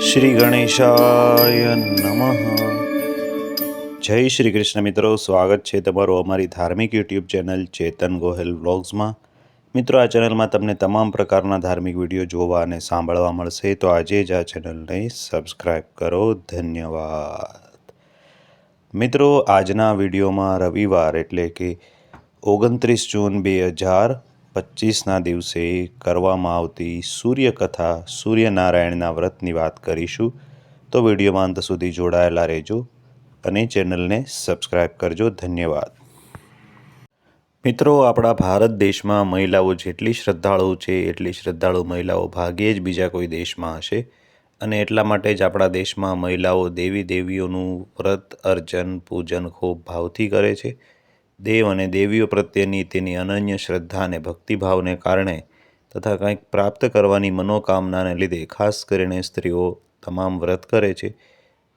શ્રી ગણેશાય નમઃ. જય શ્રી કૃષ્ણ મિત્રો, સ્વાગત છે તમારું અમારી ધાર્મિક યુટ્યુબ ચેનલ ચેતન ગોહેલ વ્લોગ્સમાં. મિત્રો, આ ચેનલમાં તમને તમામ પ્રકારના ધાર્મિક વીડિયો જોવા અને સાંભળવા મળશે, તો આજે જ આ ચેનલને સબસ્ક્રાઈબ કરો. ધન્યવાદ. મિત્રો, આજના વિડીયોમાં રવિવાર એટલે કે ઓગણત્રીસ જૂન બે હજાર પચીસના દિવસે કરવામાં આવતી સૂર્યકથા, સૂર્યનારાયણના વ્રતની વાત કરીશું. તો વિડીયોમાં અંત સુધી જોડાયેલા રહેજો અને ચેનલને સબસ્ક્રાઈબ કરજો. ધન્યવાદ. મિત્રો, આપણા ભારત દેશમાં મહિલાઓ જેટલી શ્રદ્ધાળુ છે, એટલી શ્રદ્ધાળુ મહિલાઓ ભાગ્યે જ બીજા કોઈ દેશમાં હશે. અને એટલા માટે જ આપણા દેશમાં મહિલાઓ દેવી દેવીઓનું વ્રત, અર્ચન, પૂજન ખૂબ ભાવથી કરે છે. દેવ અને દેવીઓ પ્રત્યેની તેની અનન્ય શ્રદ્ધા અને ભક્તિભાવને કારણે તથા કંઈક પ્રાપ્ત કરવાની મનોકામનાને લીધે ખાસ કરીને સ્ત્રીઓ તમામ વ્રત કરે છે.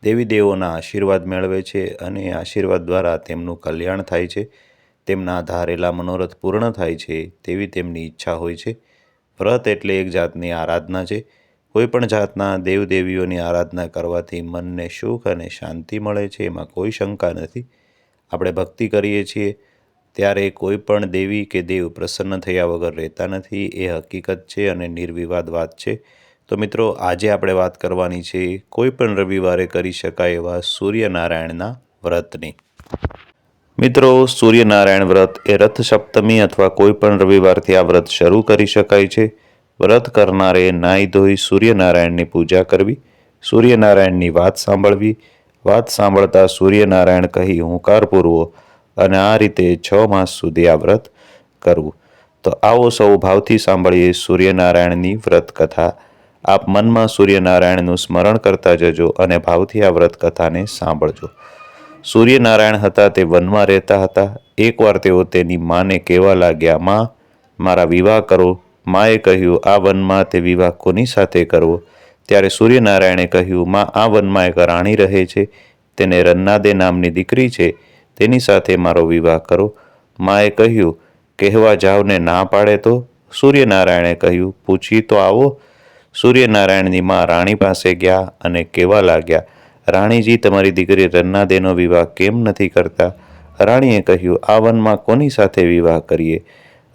દેવી દેવોના આશીર્વાદ મેળવે છે અને આશીર્વાદ દ્વારા તેમનું કલ્યાણ થાય છે. તેમના ધારેલા મનોરથ પૂર્ણ થાય છે તેવી તેમની ઈચ્છા હોય છે. વ્રત એટલે એક જાતની આરાધના છે. કોઈપણ જાતના દેવદેવીઓની આરાધના કરવાથી મનને સુખ અને શાંતિ મળે છે, એમાં કોઈ શંકા નથી. આપણે ભક્તિ કરીએ છીએ, ત્યારે કોઈ પણ દેવી કે દેવ પ્રસન્ન થયા વગર રહેતા નથી, એ હકીકત છે અને નિર્વિવાદ વાત છે. તો મિત્રો, આજે આપણે વાત કરવાની છે, કોઈ પણ રવિવારે કરી શકાય એવા સૂર્યનારાયણના વ્રતની. મિત્રો, સૂર્યનારાયણ વ્રત એ રથ સપ્તમી અથવા કોઈ પણ રવિવારથી આ વ્રત શરૂ કરી શકાય છે. વ્રત કરનારે નાહી ધોઈ સૂર્યનારાયણની પૂજા કરવી, સૂર્યનારાયણની વાત સાંભળવી વાત સાંભળતા સૂર્યનારાયણ કહી હુંકાર પૂરવો અને આ રીતે છ માસ સુધી આ વ્રત કરવું તો આવો સૌ ભાવથી સાંભળીએ સૂર્યનારાયણની વ્રત કથા. આપ મનમાં સૂર્યનારાયણનું સ્મરણ કરતા જજો અને ભાવથી આ વ્રત કથાને સાંભળજો. સૂર્યનારાયણ હતા તે વનમાં રહેતા હતા. એકવાર તેઓ તેની માને કહેવા લાગ્યા, માં, મારા વિવાહ કરો. માએ કહ્યું, આ વનમાં તે વિવાહ કોની સાથે કરવો? ત્યારે સૂર્યનારાયણે કહ્યું, માં, આ વનમાં એક રાણી રહે છે, તેને રન્નાદે નામની દીકરી છે, તેની સાથે મારો વિવાહ કરો. માએ કહ્યું, કહેવા જાવને ના પાડે તો? સૂર્યનારાયણે કહ્યું, પૂછી તો આવો. સૂર્યનારાયણની માં રાણી પાસે ગયા અને કહેવા લાગ્યા, રાણીજી, તમારી દીકરી રન્નાદેનો વિવાહ કેમ નથી કરતા? રાણીએ કહ્યું, આ વનમાં કોની સાથે વિવાહ કરીએ?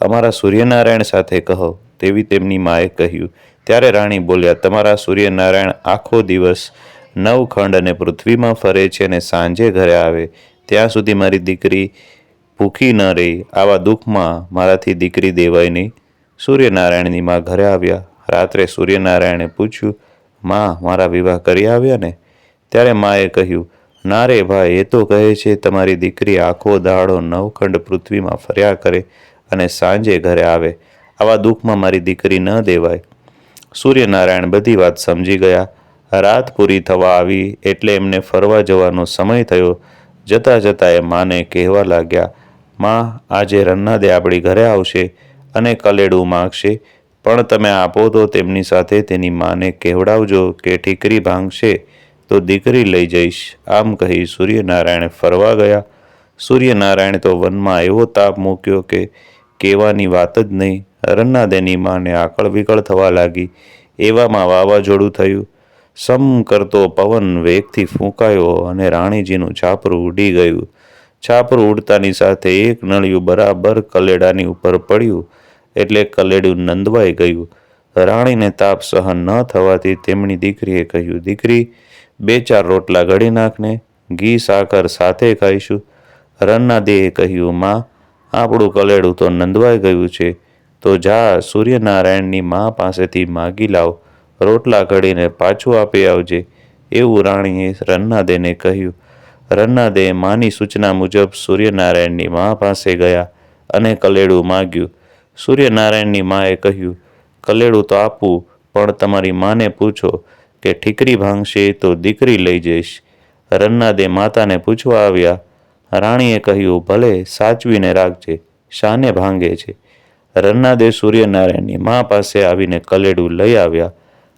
અમારા સૂર્યનારાયણ સાથે કહો. તેવી તેમની માએ કહ્યું ત્યારે રાણી બોલ્યા, તમારા સૂર્યનારાયણ આખો દિવસ નવ ખંડ અને પૃથ્વીમાં ફરે છે અને સાંજે ઘરે આવે. ત્યાં સુધી મારી દીકરી ભૂખી ન રહી. આવા દુઃખમાં મારાથી દીકરી દેવાય નહીં. સૂર્યનારાયણની માં ઘરે આવ્યા. રાત્રે સૂર્યનારાયણે પૂછ્યું, માં, મારા વિવાહ કરી આવ્યા ને? ત્યારે માએ કહ્યું, ના રે ભાઈ, એ તો કહે છે, તમારી દીકરી આખો દાડો નવખંડ પૃથ્વીમાં ફર્યા કરે અને સાંજે ઘરે આવે. આવા દુઃખમાં મારી દીકરી ન દેવાય. સૂર્યનારાયણ બધી વાત સમજી ગયા. રાત પૂરી થવા આવી એટલે એમને ફરવા જવાનો સમય થયો. જતાં જતાં એ માને કહેવા લાગ્યા, માં, આજે રન્નાદે આપણી ઘરે આવશે અને કલેડું માગશે. પણ તમે આપો તો તેમની સાથે તેની માને કહેવડાવજો કે ઠીકરી ભાંગશે. તો દીકરી લઈ જઈશ. આમ કહી સૂર્યનારાયણ ફરવા ગયા. સૂર્યનારાયણ તો વનમાં એવો તાપ મૂક્યો કે કહેવાની વાત જ નહીં. રન્નાદેની માને આકળ વિકળ થવા લાગી. એવામાં વાવાઝોડું થયું. સમ કરતો પવન વેગથી ફૂંકાયો અને રાણીજીનું છાપરું ઉડી ગયું. છાપરું ઉડતાની સાથે એક નળિયું બરાબર કલેડાની ઉપર પડ્યું એટલે કલેડું નંદવાઈ ગયું. રાણીને તાપ સહન ન થવાથી તેમની દીકરીએ કહ્યું, દીકરી, બે ચાર રોટલા ઘડી નાખને, ઘી, સાકર સાથે ખાઈશું. રન્ના દેહે કહ્યું, માં, આપણું કલેડું તો નંદવાઈ ગયું છે. તો જા સૂર્યનારાયણની મા પાસેથી માગી લાવ. રોટલા ઘડીને પાછું આપી આવજે. એવું રાણીએ રન્નાદેને કહ્યું. રન્નાદે માની સૂચના મુજબ સૂર્યનારાયણની મા પાસે ગયા અને કલેડું માગ્યું. સૂર્યનારાયણની માએ કહ્યું, કલેડું તો આપવું પણ તમારી માને પૂછો કે ઠીકરી ભાંગશે તો દીકરી લઈ જઈશ. રન્નાદે માતાને પૂછવા આવ્યા. રાણીએ કહ્યું, ભલે, સાચવીને રાખજે. શાને ભાંગે છે. રન્નાદે સૂર્યનારાયણની મા પાસે આવીને કલેડું લઈ આવ્યા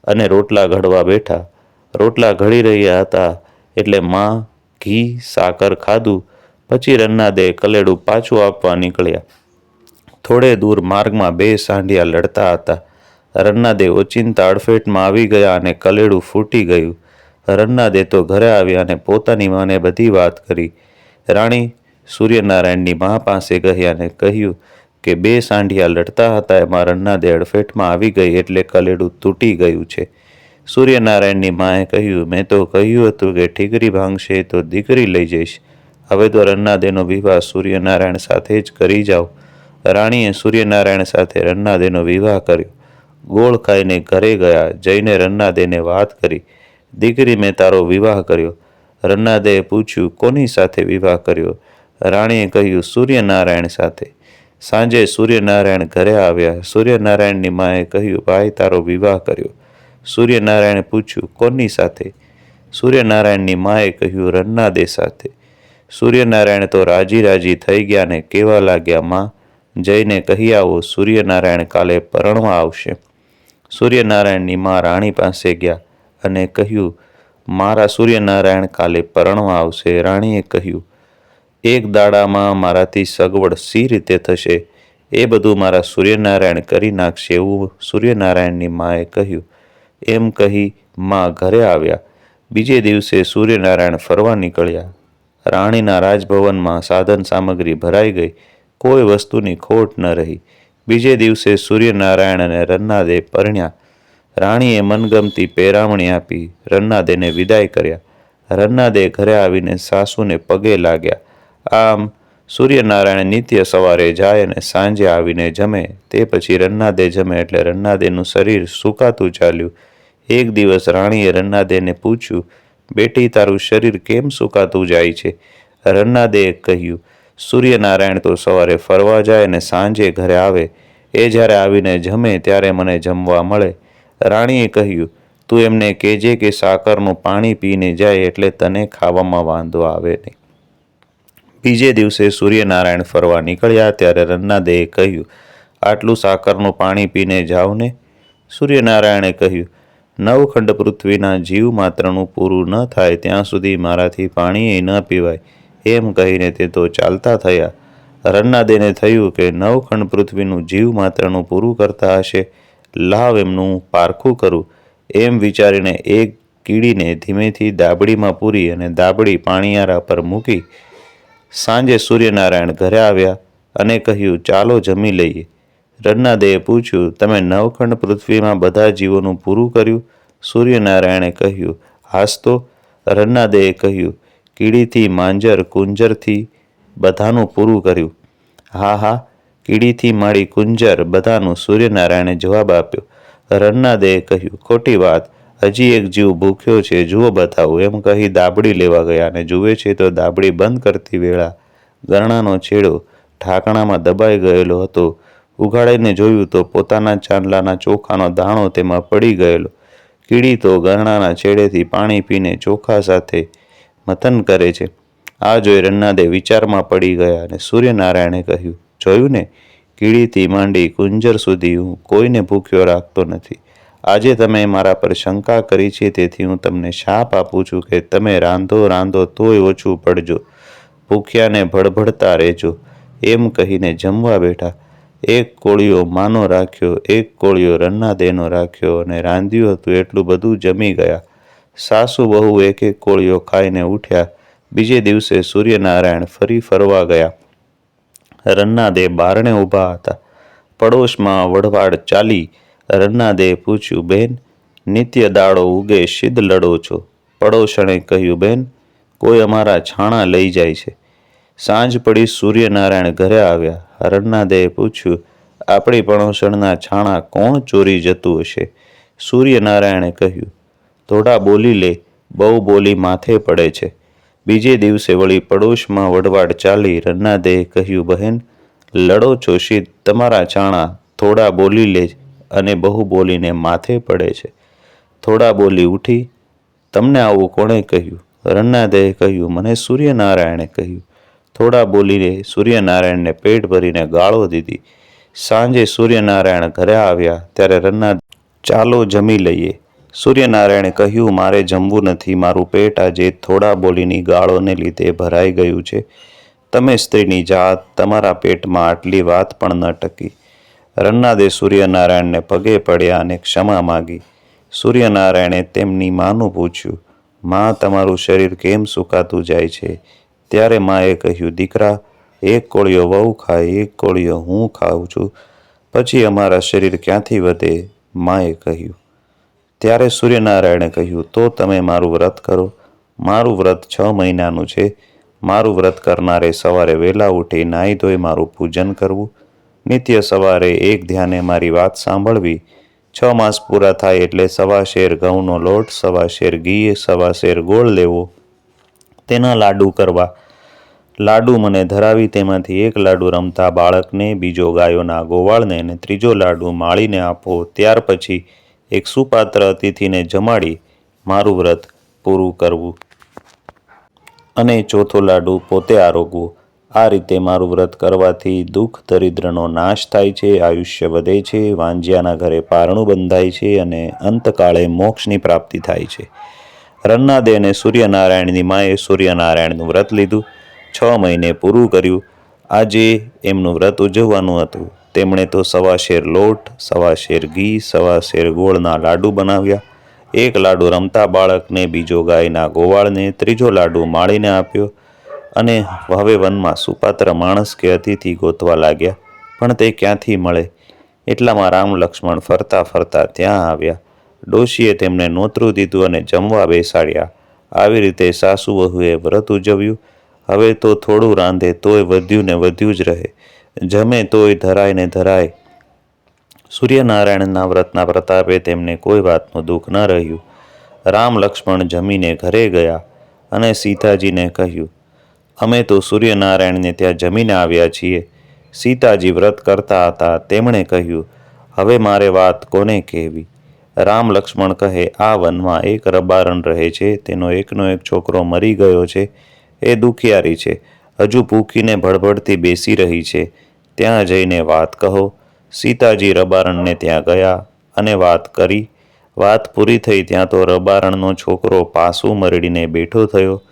અને રોટલા ઘડવા બેઠા. રોટલા ઘડી રહ્યા હતા એટલે મા ઘી, સાકર ખાધું. પછી રન્નાદે કલેડું પાછું આપવા નીકળ્યા. થોડે દૂર માર્ગમાં બે સાંઢિયા લડતા હતા. રન્નાદે ઓચિંતા અડફેટમાં આવી ગયા અને કલેડું ફૂટી ગયું. રન્નાદે તો ઘરે આવ્યા અને પોતાની માને બધી વાત કરી. રાણી સૂર્યનારાયણની મા પાસે ગયા અને કહ્યું કે બે સાંઢિયા લડતા હતા, એમાં રન્નાદે અડફેટમાં આવી ગઈ એટલે કલેડું તૂટી ગયું છે. સૂર્યનારાયણની માએ કહ્યું, મેં તો કહ્યું હતું કે ઠીકરી ભાંગશે તો દીકરી લઈ જઈશ. હવે તો રન્નાદેનો વિવાહ સૂર્યનારાયણ સાથે જ કરી જાઓ. રાણીએ સૂર્યનારાયણ સાથે રન્નાદેનો વિવાહ કર્યો. ગોળ ખાઈને ઘરે ગયા, જઈને રન્નાદેને વાત કરી. દીકરી, મેં તારો વિવાહ કર્યો. રન્નાદેએ પૂછ્યું, કોની સાથે વિવાહ કર્યો? રાણીએ કહ્યું, સૂર્યનારાયણ સાથે. સાંજે સૂર્યનારાયણ ઘરે આવ્યા. સૂર્યનારાયણની માએ કહ્યું, ભાઈ, તારો વિવાહ કર્યો. સૂર્યનારાયણે પૂછ્યું, કોની સાથે? સૂર્યનારાયણની માએ કહ્યું, રન્નાદે સાથે. સૂર્યનારાયણ તો રાજી રાજી થઈ ગયા ને કેવા લાગ્યા, માં, જઈને કહી આવો, સૂર્યનારાયણ કાલે પરણવા આવશે. સૂર્યનારાયણની મા રાણી પાસે ગયા અને કહ્યું, મારા સૂર્યનારાયણ કાલે પરણવા આવશે. રાણીએ કહ્યું એક દાડામાં મારાથી સગવડ સી રીતે થશે? એ બધું મારા સૂર્યનારાયણ કરી નાખશે એવું સૂર્યનારાયણની માએ કહ્યું. એમ કહી મા ઘરે આવ્યા. બીજે દિવસે સૂર્યનારાયણ ફરવા નીકળ્યા. રાણીના રાજભવનમાં સાધન સામગ્રી ભરાઈ ગઈ. કોઈ વસ્તુની ખોટ ન રહી. બીજે દિવસે સૂર્યનારાયણ અને રન્નાદે પરણ્યા. રાણીએ મનગમતી પેરામણી આપી. રન્નાદેને વિદાય કર્યા. રન્નાદે ઘરે આવીને સાસુને પગે લાગ્યા. આમ સૂર્યનારાયણ નિત્ય સવારે જાય અને સાંજે આવીને જમે. તે પછી રન્નાદે જમે એટલે રન્નાદેનું શરીર સુકાતું ચાલ્યું. એક દિવસ રાણીએ રન્નાદેને પૂછ્યું, બેટી, તારું શરીર કેમ સુકાતું જાય છે? રન્નાદેએ કહ્યું, સૂર્યનારાયણ તો સવારે ફરવા જાય અને સાંજે ઘરે આવે. એ જ્યારે આવીને જમે ત્યારે મને જમવા મળે. રાણીએ કહ્યું, તું એમને કહેજે કે સાકરનું પાણી પીને જાય એટલે તને ખાવામાં વાંધો આવે નહીં. બીજે દિવસે સૂર્યનારાયણ ફરવા નીકળ્યા ત્યારે રન્નાદેએ કહ્યું, આટલું સાકરનું પાણી પીને જાઓ ને સૂર્યનારાયણે કહ્યું, નવખંડ પૃથ્વીના જીવ માત્રનું પૂરું ન થાય ત્યાં સુધી મારાથી પાણી ન પીવાય. એમ કહીને તે તો ચાલતા થયા. રન્નાદેને થયું કે નવખંડ પૃથ્વીનું જીવ માત્રનું પૂરું કરતા હશે. લાવ એમનું પારખું કરું. એમ વિચારીને એક કીડીને ધીમેથી દાબડીમાં પૂરી અને દાબડી પાણીયારા પર મૂકી સાંજે સૂર્યનારાયણ ઘરે આવ્યા અને કહ્યું, ચાલો જમી લઈએ. રન્નાદેએ પૂછ્યું, તમે નવખંડ પૃથ્વીમાં બધા જીવોનું પૂરું કર્યું? સૂર્યનારાયણે કહ્યું હાસ તો. રન્નાદેએ કહ્યું, કીડીથી માંજર, કુંજરથી બધાનું પૂરું કર્યું. હા હા. કીડીથી માળી કુંજર બધાનું, સૂર્યનારાયણે જવાબ આપ્યો. રન્નાદેએ કહ્યું, ખોટી વાત. હજી એક જીવ ભૂખ્યો છે, જુઓ બતાવું. એમ કહી દાબડી લેવા ગયા અને જુએ છે તો દાબડી બંધ કરતી વેળા ગરણાનો છેડો ઢાંકણામાં દબાઈ ગયેલો હતો. ઉઘાડીને જોયું તો પોતાના ચાંદલાના ચોખાનો દાણો તેમાં પડી ગયેલો. કીડી તો ગરણાના છેડેથી પાણી પીને ચોખા સાથે મથન કરે છે. આ જોઈ રન્નાદે વિચારમાં પડી ગયા અને સૂર્યનારાયણે કહ્યું, જોયું ને? કીડીથી માંડી કુંજર સુધી હું કોઈને ભૂખ્યો રાખતો નથી. આજે તમે મારા પર શંકા કરી છે, તેથી હું તમને શાપ આપું છું કે તમે રાંધો રાંધો તોય ઓછું પડજો. ભૂખ્યાને ભડભડતા રહેજો. એમ કહીને જમવા બેઠા. એક કોળિયો માનો રાખ્યો, એક કોળિયો રન્નાદેનો રાખ્યો અને રાંધ્યું હતું એટલું બધું જમી ગયા. સાસુ બહુ એક એક કોળીઓ ખાઈને ઉઠ્યા. બીજે દિવસે સૂર્યનારાયણ ફરી ફરવા ગયા. રન્નાદે બારણે ઊભા હતા. પડોશમાં વઢવાડ ચાલી રન્નાદેએ પૂછ્યું, બેન, નિત્ય દાડો ઉગે સિદ્ધ લડો છો? પડોશણે કહ્યું, બેન, કોઈ અમારા છાણા લઈ જાય છે. સાંજ પડી સૂર્યનારાયણ ઘરે આવ્યા. રન્નાદેએ પૂછ્યું, આપણી પડોશણના છાણા કોણ ચોરી જતું હશે? સૂર્યનારાયણે કહ્યું, થોડા બોલી લે, બહુ બોલી માથે પડે છે. બીજે દિવસે વળી પડોશમાં વડવાડ ચાલી રન્નાદેએ કહ્યું, બહેન, લડો છો શીત તમારા ચાણા થોડા બોલી લે અને બહુ બોલીને માથે પડે છે. થોડા બોલી ઉઠી, તમને આવું કોણે કહ્યું? રન્નાદેએ કહ્યું, મને સૂર્યનારાયણે કહ્યું. થોડા બોલીને સૂર્યનારાયણને પેટ ભરીને ગાળો દીધી. સાંજે સૂર્યનારાયણ ઘરે આવ્યા, ત્યારે રન્ના ચાલો જમી લઈએ. સૂર્યનારાયણે કહ્યું, મારે જમવું નથી, મારું પેટ આજે થોડા બોલીની ગાળોને લીધે ભરાઈ ગયું છે. તમે સ્ત્રીની જાત, તમારા પેટમાં આટલી વાત પણ ન ટકી. રન્નાદે સૂર્યનારાયણને પગે પડ્યા અને ક્ષમા માગી. સૂર્યનારાયણે તેમની માનું પૂછ્યું, માં, તમારું શરીર કેમ સુકાતું જાય છે? ત્યારે માએ કહ્યું, દીકરા, એક કોળિયો વહુ ખાય, એક કોળિયો હું ખાઉં છું. પછી અમારા શરીર ક્યાંથી વધે? માએ કહ્યું. ત્યારે સૂર્યનારાયણે કહ્યું, તો તમે મારું વ્રત કરો. મારું વ્રત છ મહિનાનું છે. મારું વ્રત કરનારે સવારે વહેલા ઉઠી નાહી ધોઈ મારું પૂજન કરવું. નિત્ય સવારે એક ધ્યાને મારી વાત સાંભળવી. છ માસ પૂરા થાય એટલે સવા શેર ઘઉંનો લોટ, સવા શેર ઘી, સવા શેર ગોળ લેવો. તેના લાડુ કરવા. લાડુ મને ધરાવી તેમાંથી એક લાડુ રમતા બાળકને, બીજો ગાયોના ગોવાળને અને ત્રીજો લાડુ માળીને આપો. ત્યાર પછી એક સુપાત્ર અતિથિને જમાડી મારું વ્રત પૂરું કરવું. અને ચોથો લાડુ પોતે આરોગવું. આ રીતે મારું વ્રત કરવાથી દુઃખ, દરિદ્રનો નાશ થાય છે, આયુષ્ય વધે છે, વાંજિયાના ઘરે પારણું બંધાય છે અને અંતકાળે મોક્ષની પ્રાપ્તિ થાય છે. રન્નાદે અને સૂર્યનારાયણની માએ સૂર્યનારાયણનું વ્રત લીધું. છ મહિને પૂરું કર્યું. આજે એમનું વ્રત ઉજવવાનું હતું. તેમણે તો સવા શેર લોટ સવા શેર ઘી સવા શેર ગોળના લાડુ બનાવ્યા. એક લાડુ રમતા બાળકને, બીજો ગાયના ગોવાળને, ત્રીજો લાડુ માળીને આપ્યો. અને હવે વનમાં સુપાત્ર માણસ કે અતિથિ ગોતવા લાગ્યા, પણ તે ક્યાંથી મળે? એટલામાં રામ લક્ષ્મણ ફરતા ફરતા ત્યાં આવ્યા. ડોશીએ તેમને નોતરું દીધું અને જમવા બેસાડ્યા. આવી રીતે સાસુ વહુએ વ્રત ઉજવ્યું. હવે તો થોડું રાંધે તોય વધ્યું ને વધ્યું જ રહે. જમે તોય ધરાય ને ધરાય. સૂર્યનારાયણના વ્રતના પ્રતાપે તેમને કોઈ વાતનું દુઃખ ન રહ્યું. રામ લક્ષ્મણ જમીને ઘરે ગયા અને સીતાજીને કહ્યું અમે તો સૂર્યનારાયણને ત્યાં જમીને આવ્યા છીએ. સીતાજી વ્રત કરતા હતા, તેમણે કહ્યું, હવે મારે વાત કોને કહેવી? રામ લક્ષ્મણ કહે, આ વનમાં એક રબારણ રહે છે, તેનો એકનો એક છોકરો મરી ગયો છે, એ દુખિયારી છે, હજુ ભૂખીને ભડભડતી બેસી રહી છે, ત્યાં જઈને વાત કહો. સીતાજી રબારણને ત્યાં ગયા અને વાત કરી. વાત પૂરી થઈ ત્યાં તો રબારણનો છોકરો પાસું મરડીને બેઠો થયો.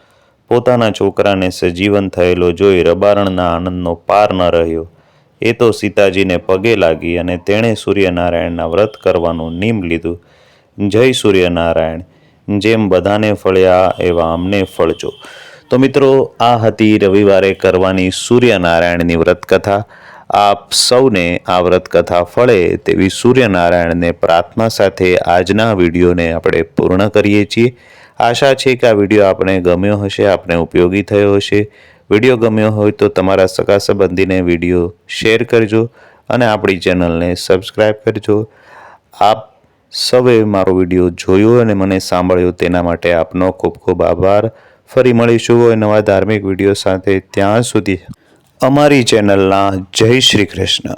પોતાના છોકરાને સજીવન થયેલો જોઈ રબારણના આનંદનો પાર ન રહ્યો. એ તો સીતાજીને પગે લાગી અને તેણે સૂર્યનારાયણના વ્રત કરવાનું નિમ લીધું. જય સૂર્યનારાયણ. જેમ બધાને ફળ્યા એવા અમને ફળજો. તો મિત્રો, આ હતી રવિવારે કરવાની સૂર્યનારાયણની વ્રત કથા આપ સૌને આ વ્રત કથા ફળે તેવી સૂર્યનારાયણને પ્રાર્થના સાથે આજના વિડીયોને આપણે પૂર્ણ કરીએ છીએ. આશા છે કે આ વીડિયો આપણે ગમ્યો હશે આપણે ઉપયોગી થયો હશે. વીડિયો ગમ્યો હોય તો તમારા સગા સંબંધીને વીડિયો શેર કરજો અને આપણી ચેનલને સબસ્ક્રાઈબ કરજો. આપ સૌએ મારો વીડિયો જોયો અને મને સાંભળ્યો તેના માટે આપનો ખૂબ ખૂબ આભાર. ફરી મળીશું નવા ધાર્મિક વીડિયો સાથે. ત્યાં સુધી અમારી ચેનલના જય શ્રી કૃષ્ણ.